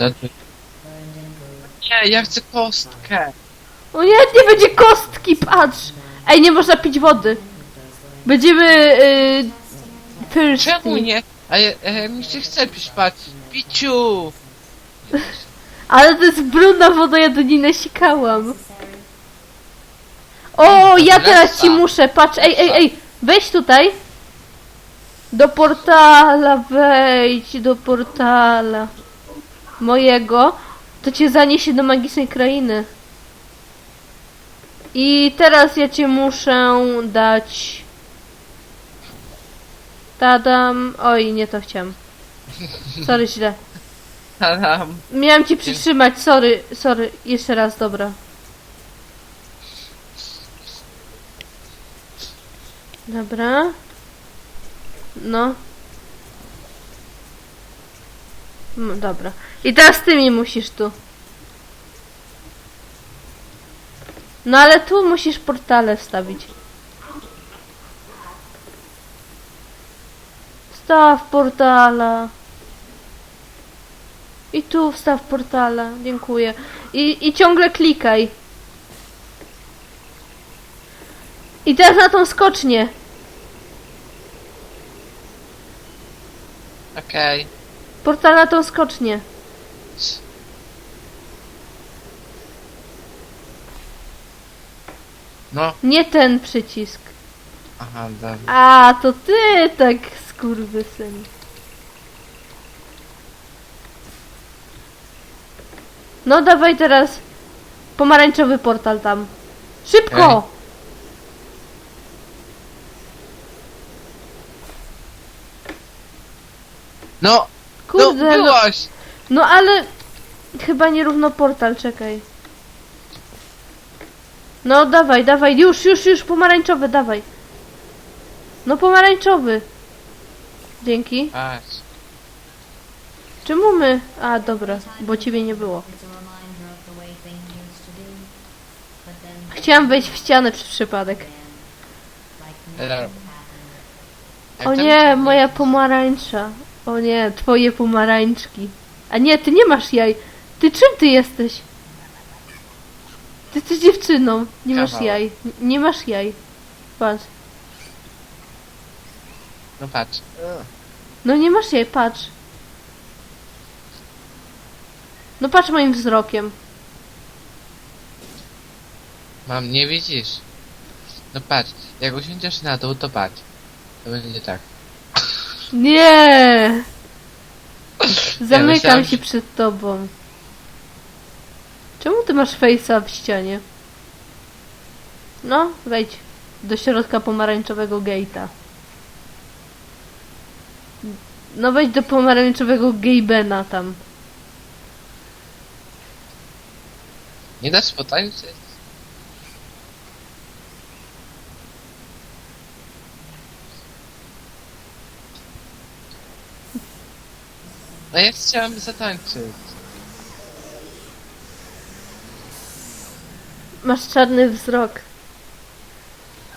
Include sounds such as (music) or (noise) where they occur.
Dobrze. Nie, ja chcę kostkę. O nie, nie będzie kostki, patrz! Ej, nie można pić wody. Będziemy... Yy, thirsty. Czemu nie? A ja, e, mi się chce pić, patrz. Piciu! Ale to jest brudna woda, ja do niej nasikałam. O, ja teraz ci muszę, patrz, ej, ej, ej, wejdź tutaj. Do portala, wejdź do portala. Mojego. To cię zaniesie do magicznej krainy. I teraz ja cię muszę dać... Tadam. Oj, nie to chciałam. Sorry, źle. Tadam. Miałam ci przytrzymać, sorry, sorry, jeszcze raz, dobra. Dobra. No. Mm, Dobra. I teraz ty mi musisz tu. No ale tu musisz portale wstawić. Staw portala. I tu wstaw portala, dziękuję. I, I ciągle klikaj. I teraz na tą skocznię. Okej. Portal na tą skocznię. No. Nie ten przycisk. Aha, dobra. A, to ty tak skurwysyn. No dawaj teraz pomarańczowy portal tam. Szybko! No! Kurde, no, no, byłaś! no ale chyba nierówno portal, czekaj. No dawaj, dawaj, już, już, już, pomarańczowy, dawaj. No pomarańczowy. Dzięki. Patrz. Czemu my? A, dobra, bo ciebie nie było. Chciałam wejść w ścianę przez przypadek. Dobra. O nie, moja pomarańcza. O nie, twoje pomarańczki. A nie, ty nie masz jaj. Ty czym ty jesteś? Ty jesteś dziewczyną. Nie masz Kawał. jaj. N- Nie masz jaj. Patrz. No patrz. No nie masz jaj, patrz. No patrz moim wzrokiem. Mam, nie widzisz? No patrz, jak usiądziesz na dół, to patrz. To będzie tak. (laughs) Nie! Zamykam myślałem, się że- przed tobą. Czemu ty masz face'a w ścianie? No, wejdź do środka pomarańczowego gate'a. No wejdź do pomarańczowego gejbena tam. Nie dasz potańczyć? No ja chciałem zatańczyć. Masz czarny wzrok.